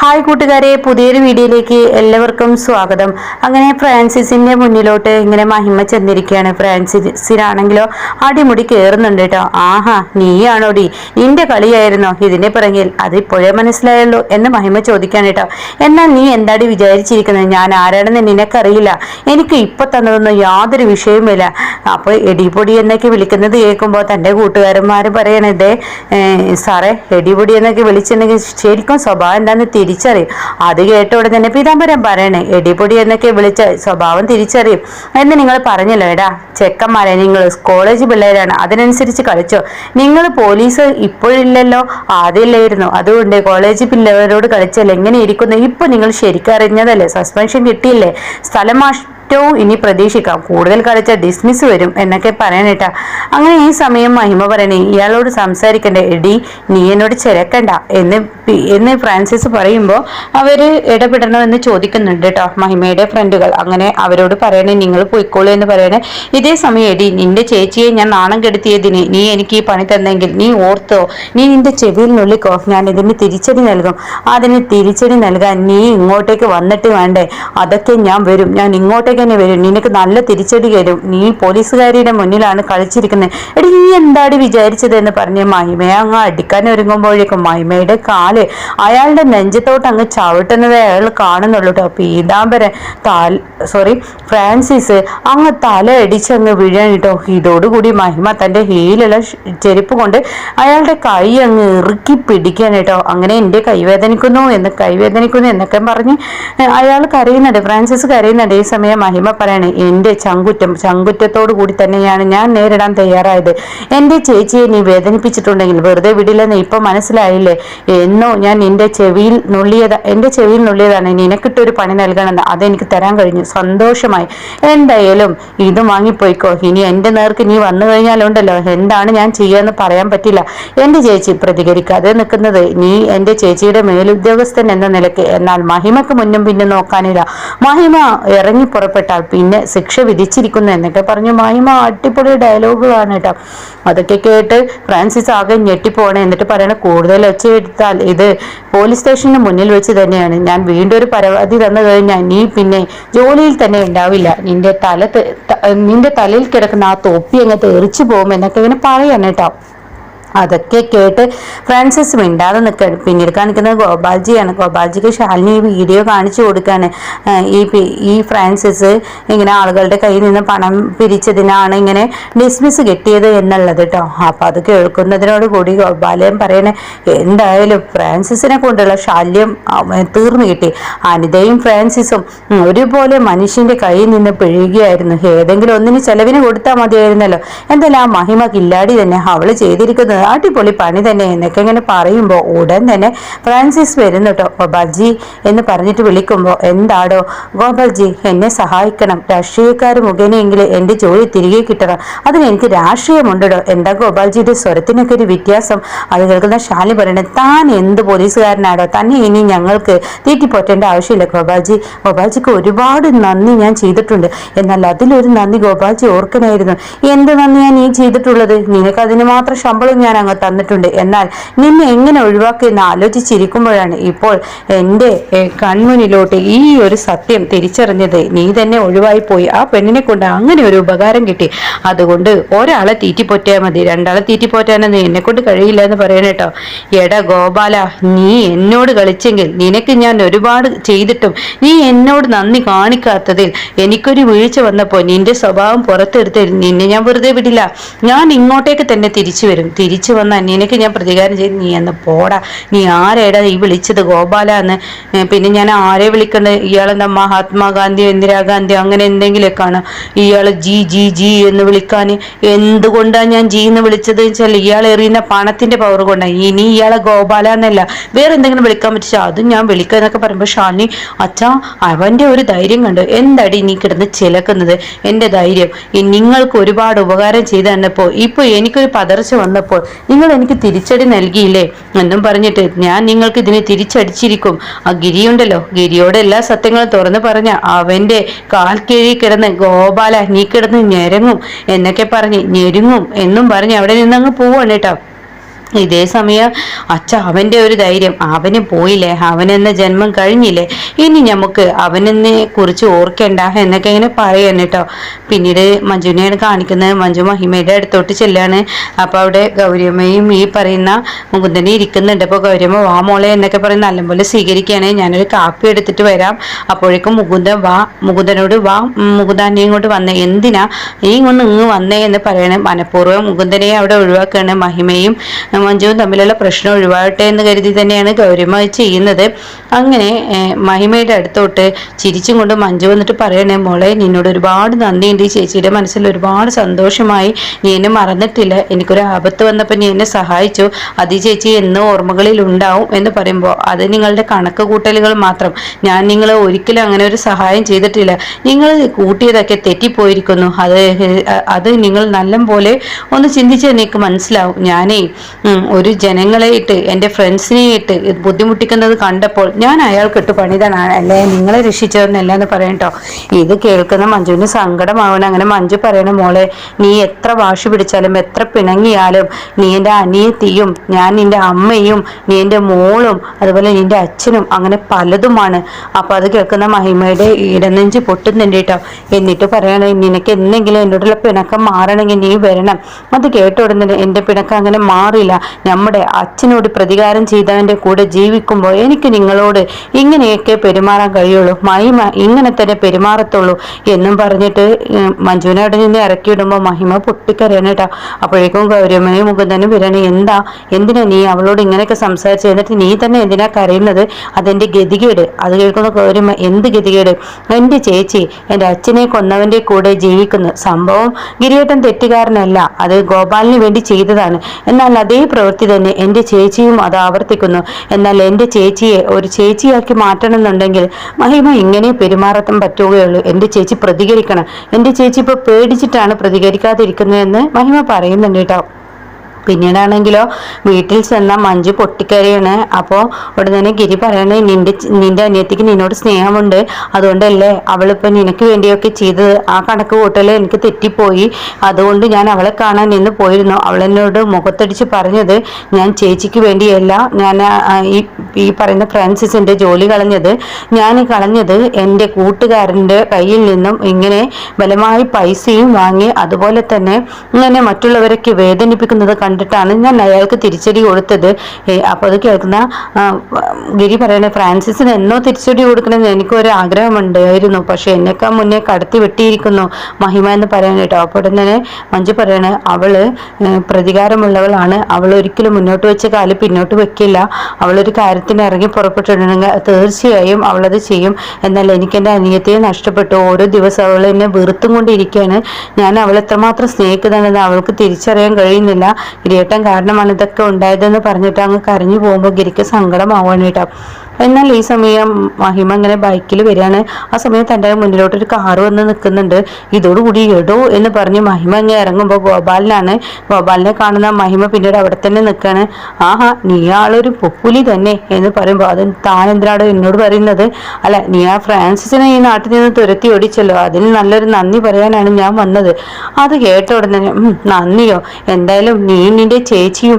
Hi കൂട്ടുകാരെ പുതിയൊരു വീഡിയോയിലേക്ക് എല്ലാവർക്കും സ്വാഗതം. അങ്ങനെ ഫ്രാൻസിസിന്റെ മുന്നിലോട്ട് ഇങ്ങനെ മഹിമ ചെന്നിരിക്കുകയാണ്. ഫ്രാൻസിസിനാണെങ്കിലോ അടിമുടി കയറുന്നുണ്ട് കേട്ടോ ആഹാ നീയാണോടി? നിന്റെ കളിയായിരുന്നോ? ഇതിന്റെ പിറകിൽ. അതിപ്പോഴേ മനസ്സിലായല്ലോ എന്ന് മഹിമ ചോദിക്കാൻ കേട്ടോ എന്നാൽ നീ എന്താടി വിചാരിച്ചിരിക്കുന്നത്? ഞാൻ ആരാണെന്ന് നിനക്കറിയില്ല. എനിക്ക് ഇപ്പൊ തന്നതൊന്നും യാതൊരു വിഷയവുമില്ല അപ്പോൾ എടിപൊടി എന്നൊക്കെ വിളിക്കുന്നത് കേൾക്കുമ്പോൾ തന്റെ കൂട്ടുകാരന്മാർ പറയണതേ സാറേ എടിപൊടി എന്നൊക്കെ വിളിച്ചിട്ടുണ്ടെങ്കിൽ ശരിക്കും സ്വഭാവം എന്താന്ന് തിരിച്ചറിയും. അത് കേട്ട ഉടനെ തന്നെ പീതാംബരം പറയണേ എടിപൊടി എന്നൊക്കെ വിളിച്ച സ്വഭാവം തിരിച്ചറിയും. എന്ന് നിങ്ങൾ പറഞ്ഞല്ലോ എടാ? ചെക്കന്മാരെ നിങ്ങൾ കോളേജ് പിള്ളേരാണ് അതിനനുസരിച്ച് കളിച്ചോ. നിങ്ങൾ പോലീസ് ഇപ്പോഴില്ലല്ലോ? ആദ്യമില്ലായിരുന്നു. അതുകൊണ്ട് കോളേജ് പിള്ളേരോട് കളിച്ചാൽ എങ്ങനെ ഇരിക്കുന്നു? ഇപ്പൊ നിങ്ങൾ ശരിക്കും അറിഞ്ഞതല്ലേ? സസ്പെൻഷൻ കിട്ടിയില്ലേ? സ്ഥലം മാറ്റവും ഇനി പ്രതീക്ഷിക്കാം. കൂടുതൽ കളിച്ച ഡിസ്മിസ് വരും എന്നൊക്കെ പറയാനേട്ടാ. അങ്ങനെ ഈ സമയം മഹിമ പറയണേ ഇയാളോട് സംസാരിക്കണ്ടേ? എടി നീ എന്നോട് ചിരക്കണ്ട എന്ന് എന്ന് ഫ്രാൻസിസ് പറയുമ്പോൾ അവർ ഇടപെടണമെന്ന് ചോദിക്കുന്നുണ്ട് കേട്ടോ മഹിമയുടെ ഫ്രണ്ടുകൾ. അങ്ങനെ അവരോട് പറയണേ നിങ്ങൾ പോയിക്കോളൂ എന്ന് പറയണേ ഇതേ സമയം എടി നിന്റെ ചേച്ചിയെ ഞാൻ നാണം കെടുത്തിയതിന് നീ എനിക്ക് ഈ പണി തന്നെങ്കിൽ നീ ഓർത്തോ നീ നിന്റെ ചെവിയിൽ നുള്ളിക്കോ ഞാൻ ഇതിന് തിരിച്ചടി നൽകും. അതിന് തിരിച്ചടി നൽകാൻ നീ ഇങ്ങോട്ടേക്ക് വന്നിട്ട് വേണ്ടേ? അതൊക്കെ ഞാൻ വരും. ഞാൻ ഇങ്ങോട്ടേക്ക് തന്നെ വരും. നിനക്ക് നല്ല തിരിച്ചടി തരും. നീ പോലീസുകാരിയുടെ മുന്നിലാണ് കളിച്ചിരിക്കുന്നത്. എടി നീ എന്താടി വിചാരിച്ചത് എന്ന് പറഞ്ഞ് മഹിമയെ അങ്ങ് അടിക്കാൻ ഒരുങ്ങുമ്പോഴേക്കും മഹിമയുടെ കാൽ അയാളുടെ നെഞ്ചത്തോട്ട് അങ്ങ് ചവിട്ടുന്നത് അയാൾ കാണുന്നുള്ളൂ കേട്ടോ പീതാംബരൻ താൽ സോറി ഫ്രാൻസിസ് അങ്ങ് തല അടിച്ചങ്ങ് വീഴാൻ കേട്ടോ ഇതോടുകൂടി മഹിമ തന്റെ ഹീലുള്ള ചെരുപ്പ് കൊണ്ട് അയാളുടെ കൈ അങ്ങ് ഇറുക്കി പിടിക്കാൻ കേട്ടോ അങ്ങനെ എന്റെ കൈവേദനിക്കുന്നു എന്ന് കൈവേദനിക്കുന്നു എന്നൊക്കെ പറഞ്ഞ് അയാൾ കരയുന്നുണ്ട്. ഫ്രാൻസിസ് കരയുന്നുണ്ട്. ഈ സമയം മഹിമ പറയാണ് എന്റെ ചങ്കുറ്റം ചങ്കുറ്റത്തോടു കൂടി തന്നെയാണ് ഞാൻ നേരിടാൻ തയ്യാറായത്. എന്റെ ചേച്ചിയെ നീ വേദനിപ്പിച്ചിട്ടുണ്ടെങ്കിൽ വെറുതെ വിടില്ലെന്ന് ഇപ്പൊ മനസ്സിലായില്ലേ? എന്നോ ഞാൻ നിന്റെ ചെവിയിൽ നുള്ളിയതാ എന്റെ ചെവിയിൽ നുള്ളിയതാണ്. നിനക്കിട്ടൊരു പണി നൽകണമെന്ന് അതെനിക്ക് തരാൻ കഴിഞ്ഞു. സന്തോഷമായി. എന്തായാലും ഇത് വാങ്ങിപ്പോയിക്കോ. ഇനി എന്റെ നേർക്ക് നീ വന്നു കഴിഞ്ഞാലുണ്ടല്ലോ എന്താണ് ഞാൻ ചെയ്യാന്ന് പറയാൻ പറ്റില്ല. എന്റെ ചേച്ചി പ്രതികരിക്കാതെ നിൽക്കുന്നത് നീ എന്റെ ചേച്ചിയുടെ മേലുദ്യോഗസ്ഥൻ എന്ന നിലയ്ക്ക്. എന്നാൽ മഹിമക്ക് മുന്നും പിന്നും നോക്കാനില്ല. മഹിമ ഇറങ്ങി പുറപ്പെട്ടാൽ പിന്നെ ശിക്ഷ വിധിച്ചിരിക്കുന്നു എന്നൊക്കെ പറഞ്ഞു മായ്മ അടിപൊളി ഡയലോഗുകളാണ് കേട്ടോ അതൊക്കെ കേട്ട് ഫ്രാൻസിസ് ആകെ ഞെട്ടിപ്പോണേ എന്നിട്ട് പറയണ കൂടുതൽ ഒച്ചയെടുത്താൽ ഇത് പോലീസ് സ്റ്റേഷന് മുന്നിൽ വെച്ച് തന്നെയാണ്. ഞാൻ വീണ്ടും ഒരു പരാതി തന്നു കഴിഞ്ഞാൽ നീ പിന്നെ ജോലിയിൽ തന്നെ ഉണ്ടാവില്ല. നിന്റെ തല നിന്റെ തലയിൽ കിടക്കുന്ന ആ തോപ്പി അങ്ങ് തെറിച്ചു പോകും എന്നൊക്കെ ഇങ്ങനെ പറയാണ് കേട്ടോ അതൊക്കെ കേട്ട് ഫ്രാൻസിസ് മിണ്ടാതെ നിൽക്കാൻ പിന്നീട് കാണിക്കുന്നത് ഗോപാൽജിയാണ്. ഗോപാൽജിക്ക് ശാലിനി ഈ വീഡിയോ കാണിച്ചു കൊടുക്കുകയാണ് ഈ ഈ ഫ്രാൻസിസ് ഇങ്ങനെ ആളുകളുടെ കയ്യിൽ നിന്ന് പണം പിരിച്ചതിനാണ് ഇങ്ങനെ ഡിസ്മിസ് കിട്ടിയത് എന്നുള്ളത് കേട്ടോ അപ്പം അത് കേൾക്കുന്നതിനോട് കൂടി ഗോപാലയം പറയണേ എന്തായാലും ഫ്രാൻസിസിനെ കൊണ്ടുള്ള ശാല്യം തീർന്നു കിട്ടി. അനിതയും ഫ്രാൻസിസും ഒരുപോലെ മനുഷ്യന്റെ കയ്യിൽ നിന്ന് പിഴുകയായിരുന്നു. ഏതെങ്കിലും ഒന്നിന് ചെലവിന് കൊടുത്താൽ മതിയായിരുന്നല്ലോ. എന്തായാലും ആ മഹിമ കില്ലാടി തന്നെ അവൾ ചെയ്തിരിക്കുന്നത് അടിപൊളി പണി തന്നെ. എന്നൊക്കെ ഇങ്ങനെ പറയുമ്പോൾ ഉടൻ തന്നെ ഫ്രാൻസിസ് വരുന്നു കേട്ടോ ഗോപാൽജി എന്ന് പറഞ്ഞിട്ട് വിളിക്കുമ്പോൾ എന്താടോ ഗോപാൽജി എന്നെ സഹായിക്കണം. രാഷ്ട്രീയക്കാർ മുഖേനയെങ്കിലും എന്റെ ജോലി തിരികെ കിട്ടണം. അതിന് എനിക്ക് രാഷ്ട്രീയമുണ്ടോ എന്താ ഗോപാൽജിയുടെ സ്വരത്തിനൊക്കെ ഒരു വ്യത്യാസം? അത് കേൾക്കുന്ന ശാലി പറയണേ താൻ എന്ത് പോലീസുകാരനാടോ? തന്നെ ഇനി ഞങ്ങൾക്ക് തീറ്റിപ്പോറ്റേണ്ട ആവശ്യമില്ല ഗോപാൽജി. ഗോപാൽജിക്ക് ഒരുപാട് നന്ദി ഞാൻ ചെയ്തിട്ടുണ്ട്. എന്നാൽ അതിലൊരു നന്ദി ഗോപാൽജി ഓർക്കണമായിരുന്നു എന്ത് നന്ദി ഞാൻ നീ ചെയ്തിട്ടുള്ളത്? നിനക്ക് അതിന് മാത്രം ശമ്പളം അങ്ങ് തന്നിട്ടുണ്ട്. എന്നാൽ നിന്നെ എങ്ങനെ ഒഴിവാക്കിയെന്ന് ആലോചിച്ചിരിക്കുമ്പോഴാണ് ഇപ്പോൾ എന്റെ കൺമുന്നിലോട്ട് ഈ ഒരു സത്യം തിരിച്ചറിഞ്ഞത്. നീ തന്നെ ഒഴിവായി പോയി. ആ പെണ്ണിനെ കൊണ്ട് അങ്ങനെ ഒരു ഉപകാരം കിട്ടി. അതുകൊണ്ട് ഒരാളെ തീറ്റിപ്പോറ്റിയാൽ മതി. രണ്ടാളെ തീറ്റിപ്പോറ്റാനൊന്നും എന്നെ കൊണ്ട് കഴിയില്ല എന്ന് പറയണ കേട്ടോ. എടാ ഗോപാല നീ എന്നോട് കളിച്ചെങ്കിൽ നിനക്ക് ഞാൻ ഒരുപാട് ചെയ്തിട്ടും നീ എന്നോട് നന്ദി കാണിക്കാത്തതിൽ എനിക്കൊരു വീഴ്ച വന്നപ്പോൾ നിന്റെ സ്വഭാവം പുറത്തെടുത്ത് നിന്നെ ഞാൻ വെറുതെ വിടില്ല. ഞാൻ ഇങ്ങോട്ടേക്ക് തന്നെ തിരിച്ചു വരും. തിരിച്ചു വന്നാൽ നിനക്ക് ഞാൻ പ്രതികാരം ചെയ്ത് നീ എന്ന് പോടാ. നീ ആരേടാ ഈ വിളിച്ചത്? ഗോപാല എന്ന് പിന്നെ ഞാൻ ആരെ വിളിക്കണ്ടത് ഇയാളെന്താ മഹാത്മാഗാന്ധി ഇന്ദിരാഗാന്ധിയോ അങ്ങനെ എന്തെങ്കിലുമൊക്കെയാണ് ഇയാൾ ജി ജി ജി എന്ന് വിളിക്കാൻ എന്തുകൊണ്ടാണ് ഞാൻ ജി എന്ന് വിളിച്ചത്? വെച്ചാൽ ഇയാൾ എറിയുന്ന പണത്തിന്റെ പവർ കൊണ്ടാണ് ഇനി ഇയാളെ ഗോപാല എന്നല്ല വേറെ എന്തെങ്കിലും വിളിക്കാൻ പറ്റിച്ചാൽ അതും ഞാൻ വിളിക്കുക എന്നൊക്കെ പറയുമ്പോൾ ഷാനി അച്ഛാ അവന്റെ ഒരു ധൈര്യം കണ്ടു. എന്താടി നീ കിടന്ന് ചിലക്കുന്നത്? എന്റെ ധൈര്യം. നിങ്ങൾക്ക് ഒരുപാട് ഉപകാരം ചെയ്തു തന്നപ്പോൾ ഇപ്പൊ എനിക്കൊരു പതർച്ച വന്നപ്പോൾ നിങ്ങൾ എനിക്ക് തിരിച്ചടി നൽകിയില്ലേ? എന്നും പറഞ്ഞിട്ട് ഞാൻ നിങ്ങൾക്ക് ഇതിനെ തിരിച്ചടിച്ചിരിക്കും. ആ ഗിരിയുണ്ടല്ലോ. ഗിരിയോട് എല്ലാ സത്യങ്ങളും തുറന്നു പറഞ്ഞ അവന്റെ കാൽ കീഴിൽ കിടന്ന് ഗോപാല നീ കിടന്ന് ഞെരങ്ങും എന്നൊക്കെ പറഞ്ഞ് ഞെരുങ്ങും എന്നും പറഞ്ഞ് അവിടെ നിന്നങ്ങ് പോവാണ് കേട്ടോ. ഇതേ സമയം അച്ഛ അവന്റെ ഒരു ധൈര്യം. അവന് പോയില്ലേ? അവനെന്ന ജന്മം കഴിഞ്ഞില്ലേ? ഇനി നമുക്ക് അവനെന്നെ കുറിച്ച് ഓർക്കണ്ട എന്നൊക്കെ ഇങ്ങനെ പറയാൻ കേട്ടോ പിന്നീട് മഞ്ജുവിനെയാണ് കാണിക്കുന്നത്. മഞ്ജു മഹിമയുടെ അടുത്തോട്ട് ചെല്ലാണ്. അപ്പോൾ അവിടെ ഗൗരിയമ്മയും ഈ പറയുന്ന മുകുന്ദനെ ഇരിക്കുന്നുണ്ട്. അപ്പോൾ ഗൗരിയമ്മ വാ മോളെ എന്നൊക്കെ പറഞ്ഞ് നല്ലപോലെ സ്വീകരിക്കുകയാണ്. ഞാനൊരു കാപ്പി എടുത്തിട്ട് വരാം. അപ്പോഴേക്കും മുകുന്ദൻ വാ മുകുന്ദനോട് വാ മുകുന്ദാനെ ഇങ്ങോട്ട് വന്നേ. എന്തിനാ? നീ ഇങ്ങോട്ട് ഇങ്ങ് വന്നേ എന്ന് പറയണേ മനഃപൂർവം. മുകുന്ദനെ അവിടെ ഒഴിവാക്കുകയാണ് മഹിമയും മഞ്ജുവും തമ്മിലുള്ള പ്രശ്നം ഒഴിവാകട്ടെ എന്ന് കരുതി തന്നെയാണ് ഗൗരിമ ചെയ്യുന്നത്. അങ്ങനെ മഹിമയുടെ അടുത്തോട്ട് ചിരിച്ചും കൊണ്ട് മഞ്ജു വന്നിട്ട് പറയണേ മോളെ നിന്നോട് ഒരുപാട് നന്ദിയുണ്ട്. ഈ ചേച്ചിയുടെ മനസ്സിൽ ഒരുപാട് സന്തോഷമായി. നീ എന്നെ മറന്നിട്ടില്ല. എനിക്കൊരു ആപത്ത് വന്നപ്പോൾ നീ എന്നെ സഹായിച്ചു. അത് ചേച്ചി എന്ന് ഓർമ്മകളിൽ ഉണ്ടാവും എന്ന് പറയുമ്പോൾ അത് നിങ്ങളുടെ കണക്ക് കൂട്ടലുകൾ മാത്രം. ഞാൻ നിങ്ങളെ ഒരിക്കലും അങ്ങനെ ഒരു സഹായം ചെയ്തിട്ടില്ല. നിങ്ങൾ കൂട്ടിയതൊക്കെ തെറ്റിപ്പോയിരിക്കുന്നു. അത് അത് നിങ്ങൾ നല്ല പോലെ ഒന്ന് ചിന്തിച്ച് നിങ്ങൾക്ക് മനസ്സിലാവും. ഞാനേ ഒരു ജനങ്ങളെയിട്ട് എന്റെ ഫ്രണ്ട്സിനെയിട്ട് ബുദ്ധിമുട്ടിക്കുന്നത് കണ്ടപ്പോൾ ഞാൻ അയാൾക്കിട്ട് പണിതാണ് അല്ലേ നിങ്ങളെ രക്ഷിച്ചതെന്നല്ല എന്ന് പറയട്ടോ ഇത് കേൾക്കുന്ന മഞ്ജുവിന് സങ്കടമാവണം. അങ്ങനെ മഞ്ജു പറയണ മോളെ നീ എത്ര വാശി പിടിച്ചാലും എത്ര പിണങ്ങിയാലും നീ എന്റെ അനിയത്തിയും ഞാൻ നിന്റെ അമ്മയും നീ എന്റെ മോളും അതുപോലെ നിന്റെ അച്ഛനും അങ്ങനെ പലതുമാണ്. അപ്പോൾ അത് കേൾക്കുന്ന മഹിമയുടെ ഇടനെഞ്ച് പൊട്ടുന്നുണ്ട് കേട്ടോ എന്നിട്ട് പറയണേ നിനക്ക് എന്തെങ്കിലും എന്നോടുള്ള പിണക്കം മാറണമെങ്കിൽ നീ വരണം. അത് കേട്ടോടുന്നില്ല എന്റെ പിണക്കം അങ്ങനെ മാറില്ല നമ്മുടെ അച്ഛനോട് പ്രതികാരം ചെയ്തവന്റെ കൂടെ ജീവിക്കുമ്പോൾ എനിക്ക് നിങ്ങളോട് ഇങ്ങനെയൊക്കെ പെരുമാറാൻ കഴിയുള്ളൂ. മഹിമ ഇങ്ങനെ തന്നെ പെരുമാറത്തുള്ളൂ എന്നും പറഞ്ഞിട്ട് മഞ്ജുവിനോട് നിന്ന് ഇറക്കിയിടുമ്പോൾ മഹിമ പൊട്ടിക്കരയാണ് കേട്ടോ. അപ്പോഴേക്കും ഗൗരവമയും മുകുന്ദനും വരണേ എന്താ? എന്തിനാ നീ അവളോട് ഇങ്ങനെയൊക്കെ സംസാരിച്ചു? എന്നിട്ട് നീ തന്നെ എന്തിനാ കരയുന്നത്? അതെന്റെ ഗതികേട്. അത് കേൾക്കുന്ന ഗൗരവ എന്ത് ഗതികേട്? എന്റെ ചേച്ചി എന്റെ അച്ഛനെ കൊന്നവന്റെ കൂടെ ജീവിക്കുന്നു. സംഭവം ഗിരിയേട്ടൻ തെറ്റുകാരനല്ല. അത് ഗോപാലിന് വേണ്ടി ചെയ്തതാണ്. എന്നാൽ അതേ പ്രവൃത്തി തന്നെ എന്റെ ചേച്ചിയും അത് ആവർത്തിക്കുന്നു. എന്നാൽ എന്റെ ചേച്ചിയെ ഒരു ചേച്ചിയാക്കി മാറ്റണമെന്നുണ്ടെങ്കിൽ മഹിമ ഇങ്ങനെ പെരുമാറത്തം പറ്റുകയുള്ളൂ. എന്റെ ചേച്ചി പ്രതികരിക്കണം. എന്റെ ചേച്ചി ഇപ്പോൾ പേടിച്ചിട്ടാണ് പ്രതികരിക്കാതിരിക്കുന്നതെന്ന് മഹിമ പറയുന്നുണ്ട് കേട്ടോ. പിന്നീടാണെങ്കിലോ വീട്ടിൽ ചെന്ന മഞ്ജു പൊട്ടിക്കരയാണ്. അപ്പോൾ ഉടനെ തന്നെ ഗിരി പറയണേ നിന്റെ നിന്റെ അനിയത്തിക്ക് നിന്നോട് സ്നേഹമുണ്ട്. അതുകൊണ്ടല്ലേ അവളിപ്പോൾ നിനക്ക് വേണ്ടിയൊക്കെ ചെയ്തത്. ആ കണക്ക് കൂട്ടൽ എനിക്ക് തെറ്റിപ്പോയി. അതുകൊണ്ട് ഞാൻ അവളെ കാണാൻ നിന്ന് പോയിരുന്നു. അവൾ എന്നോട് മുഖത്തടിച്ച് പറഞ്ഞത് ഞാൻ ചേച്ചിക്ക് വേണ്ടിയല്ല. ഞാൻ ഈ ഈ പറയുന്ന ഫ്രാൻസിസിന്റെ ജോലി കളഞ്ഞത്. ഞാൻ കളഞ്ഞത് എന്റെ കൂട്ടുകാരന്റെ കയ്യിൽ നിന്നും ഇങ്ങനെ ബലമായി പൈസയും വാങ്ങി അതുപോലെ തന്നെ ഇങ്ങനെ മറ്റുള്ളവരൊക്കെ വേദനിപ്പിക്കുന്നത് കണ്ടിട്ടാണ് ഞാൻ അയാൾക്ക് തിരിച്ചടി കൊടുത്തത്. അപ്പോൾ അത് കേൾക്കുന്ന ഗിരി പറയണേ ഫ്രാൻസിസിന് എന്നോ തിരിച്ചടി കൊടുക്കണമെന്ന് എനിക്കൊരു ആഗ്രഹമുണ്ടായിരുന്നു. പക്ഷെ എന്നെക്കാൾ മുന്നേ കടത്തി വെട്ടിയിരിക്കുന്നു മഹിമ എന്ന് പറയാൻ കേട്ടോ അപ്പോൾ തന്നെ മഞ്ജു പറയണേ അവൾ പ്രതികാരമുള്ളവളാണ്. അവൾ ഒരിക്കലും മുന്നോട്ട് വെച്ച കാൽ പിന്നോട്ട് വെക്കില്ല. അവളൊരു കാര്യത്തിന് ഇറങ്ങി പുറപ്പെട്ടിട്ടുണ്ടെങ്കിൽ തീർച്ചയായും അവളത് ചെയ്യും. എന്നാൽ എനിക്ക് എന്റെ അനിയത്തെ നഷ്ടപ്പെട്ടു. ഓരോ ദിവസം അവൾ എന്നെ വെറുത്തും കൊണ്ടിരിക്കുകയാണ്. ഞാൻ അവൾ എത്രമാത്രം സ്നേഹിക്കുന്നുണ്ടെന്ന് അവൾക്ക് തിരിച്ചറിയാൻ കഴിയുന്നില്ല. ഗിരിയേട്ടൻ കാരണമാണ് ഇതൊക്കെ ഉണ്ടായതെന്ന് പറഞ്ഞിട്ട് അങ്ങ് കരഞ്ഞു പോകുമ്പോൾ ഗിരിക്ക് സങ്കടമാവാണ് കേട്ടോ. എന്നാൽ ഈ സമയം മഹിമ ഇങ്ങനെ ബൈക്കിൽ വരികയാണ്. ആ സമയം തന്റെ മുന്നിലോട്ട് ഒരു കാറ് വന്ന് നിൽക്കുന്നുണ്ട്. ഇതോടുകൂടി എടോ എന്ന് പറഞ്ഞ് മഹിമ ഇങ്ങനെ ഇറങ്ങുമ്പോൾ ഗോപാലിനാണ്. ഗോപാലിനെ കാണുന്ന മഹിമ പിന്നീട് അവിടെ തന്നെ നിൽക്കുകയാണ്. ആഹാ നീ ആളൊരു പൊപ്പുലി തന്നെ എന്ന് പറയുമ്പോൾ അത് താൻ എന്തിനാണ് എന്നോട് പറയുന്നത്. അല്ല നീ ആ ഫ്രാൻസിസിനെ ഈ നാട്ടിൽ നിന്ന് തുരത്തി ഓടിച്ചല്ലോ. അതിന് നല്ലൊരു നന്ദി പറയാനാണ് ഞാൻ വന്നത്. അത് കേട്ട ഉടനെ നന്ദിയോ? എന്തായാലും നീ നിന്റെ ചേച്ചിയും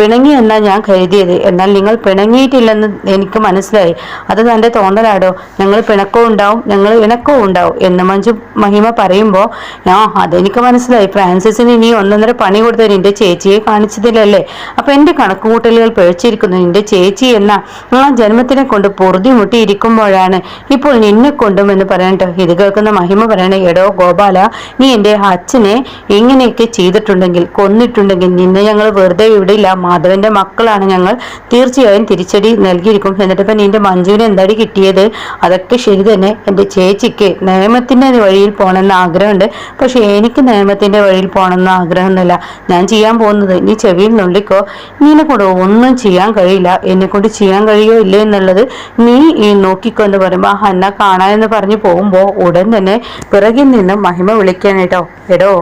പിണങ്ങി എന്നാ ഞാൻ കരുതിയത്. എന്നാൽ നിങ്ങൾ പിണങ്ങിയിട്ടില്ലെന്ന് എനിക്ക് മനസ്സിലായി മനസ്സിലായി. അത് തന്റെ തോന്നലാടോ. ഞങ്ങൾ പിണക്കവും ഉണ്ടാവും. ഞങ്ങൾ ഇണക്കവും ഉണ്ടാവും. എന്ന് മഞ്ജു മഹിമ പറയുമ്പോൾ ആ അതെനിക്ക് മനസ്സിലായി. ഫ്രാൻസിസിന് ഇനി ഒന്നൊന്നര പണി കൊടുത്ത നിന്റെ ചേച്ചിയെ കാണിച്ചതിലല്ലേ? അപ്പൊ എന്റെ കണക്കുകൂട്ടലുകൾ പിഴച്ചിരിക്കുന്നു. നിന്റെ ചേച്ചി എന്ന ആ ജന്മത്തിനെ കൊണ്ട് പൊറുതി മുട്ടിയിരിക്കുമ്പോഴാണ് ഇപ്പോൾ നിന്നെ കൊണ്ടും എന്ന് പറയണ്ടോ ഇത് കേൾക്കുന്ന മഹിമ പറയണേ എടോ ഗോപാല നീ എന്റെ അച്ഛനെ ഇങ്ങനെയൊക്കെ ചെയ്തിട്ടുണ്ടെങ്കിൽ കൊന്നിട്ടുണ്ടെങ്കിൽ നിന്നെ ഞങ്ങൾ വെറുതെ വിടില്ല. മാധവന്റെ മക്കളാണ് ഞങ്ങൾ തീർച്ചയായും തിരിച്ചടി നൽകിയിരിക്കും ഇപ്പം നിന്റെ മഞ്ജുവിന് എന്താടി കിട്ടിയത്? അതൊക്കെ ശരി തന്നെ. എന്റെ ചേച്ചിക്ക് നിയമത്തിന്റെ വഴിയിൽ പോകണമെന്ന് ആഗ്രഹമുണ്ട്. പക്ഷെ എനിക്ക് നിയമത്തിന്റെ വഴിയിൽ പോകണമെന്ന് ആഗ്രഹമൊന്നുമില്ല ഞാൻ ചെയ്യാൻ പോകുന്നത് നീ ചെവിയിൽ നുള്ളിക്കോ? നീനെ കൊണ്ട് ഒന്നും ചെയ്യാൻ കഴിയില്ല. എന്നെ കൊണ്ട് ചെയ്യാൻ കഴിയോ ഇല്ലേ എന്നുള്ളത് നീ ഈ നോക്കിക്കോ എന്ന് പറയുമ്പോൾ ഹന്ന കാണാനെന്ന് പറഞ്ഞ് പോകുമ്പോൾ ഉടൻ തന്നെ പിറകിൽ നിന്ന് മഹിമ വിളിക്കാനേട്ടോ എടോ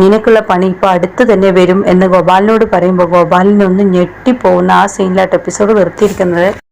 നിനക്കുള്ള പണി ഇപ്പൊ അടുത്ത് തന്നെ വരും എന്ന് ഗോപാലിനോട് പറയുമ്പോൾ ഗോപാലിനൊന്ന് ഞെട്ടിപ്പോകുന്ന ആ സീനിലായിട്ട് എപ്പിസോഡ് നിർത്തിയിരിക്കുന്നത്.